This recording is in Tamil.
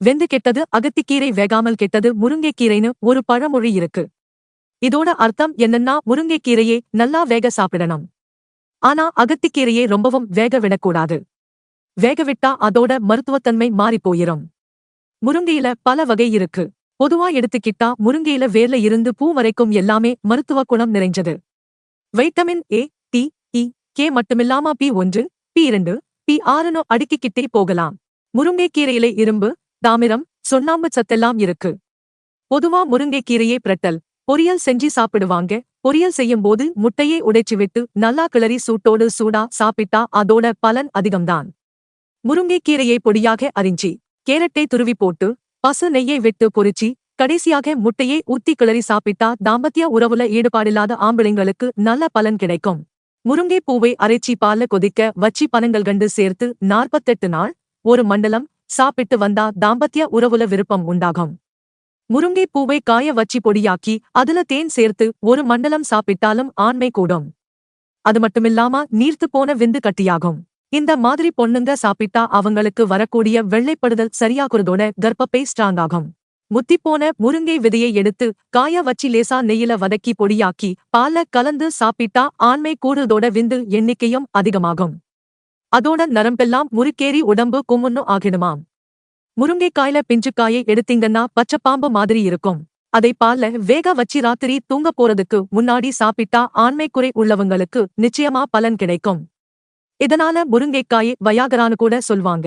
வெந்து கெட்டது அகத்திக்கீரை வேகாமல் கெட்டது முருங்கைக்கீரைன்னு ஒரு பழமொழி இருக்கு. இதோட அர்த்தம் என்னன்னா முருங்கைக்கீரையே நல்லா வேக சாப்பிடணும். ஆனா அகத்திக்கீரையே ரொம்பவும் வேக விடக்கூடாது. வேக விட்டா அதோட மருத்துவத்தன்மை மாறிப் போயிரும். முருங்கையில பல வகை இருக்கு. பொதுவா எடுத்துக்கிட்டா முருங்கையில வேர்ல இருந்து பூ வரைக்கும் எல்லாமே மருத்துவ குணம் நிறைஞ்சது. Vitamin A D E K மட்டுமில்லாம பி ஒன்று பி இரண்டு பி ஆறுனோ அடுக்கிக்கிட்டே போகலாம். முருங்கைக்கீரையிலே இரும்பு தாமிரம் சுண்ணாம்பு சத்தெல்லாம் இருக்கு. பொதுவா முருங்கைக்கீரையே பிரட்டல். பொரியல் செஞ்சு சாப்பிடுவாங்க. பொரியல் செய்யும் போது முட்டையே உடைச்சு விட்டு நல்லா கிளறி சூட்டோடு சூடா சாப்பிட்டா அதோட பலன் அதிகம்தான். முருங்கைக்கீரையை பொடியாக அரிஞ்சி கேரட்டை துருவி போட்டு பசு நெய்யை விட்டு பொறிச்சி கடைசியாக முட்டையை ஊத்தி கிளறி சாப்பிட்டா தாம்பத்திய உறவுல ஈடுபாடில்லாத ஆம்பளைங்களுக்கு நல்ல பலன் கிடைக்கும். முருங்கை பூவை அரைச்சி பால்ல கொதிக்க வச்சி பனங்கள் கண்டு சேர்த்து நாற்பத்தெட்டு நாள் ஒரு மண்டலம் சாப்பிட்டு வந்தா தாம்பத்திய உறவுல விருப்பம் உண்டாகும். முருங்கை பூவை காய வச்சி பொடியாக்கி அதுல தேன் சேர்த்து ஒரு மண்டலம் சாப்பிட்டாலும் ஆண்மை கூடும். அது மட்டுமில்லாம நீர்த்து போன விந்து கட்டியாகும். இந்த மாதிரி பொண்ணுங்க சாப்பிட்டா அவங்களுக்கு வரக்கூடிய வெள்ளைப்படுதல் சரியாகுறதோட கர்ப்பப்பை ஸ்ட்ராங் ஆகும். முத்திப்போன முருங்கை விதையை எடுத்து காய வச்சி லேசா நெய்யில வதக்கி பொடியாக்கி பால கலந்து சாப்பிட்டா ஆண்மை கூடுறதோட விந்து எண்ணிக்கையும் அதிகமாகும். அதோட நரம்பெல்லாம் முறுக்கேறி உடம்பு கும்முன்னு ஆகிடுமாம். முருங்கைக்காயில பிஞ்சுக்காயை எடுத்தீங்கன்னா பச்சைப்பாம்பு மாதிரி இருக்கும். அதை பால்ல வேக வச்சி ராத்திரி தூங்க போறதுக்கு முன்னாடி சாப்பிட்டா ஆண்மை குறை உள்ளவங்களுக்கு நிச்சயமா பலன் கிடைக்கும். இதனால முருங்கைக்காயை வயாகரான்னு கூட சொல்வாங்க.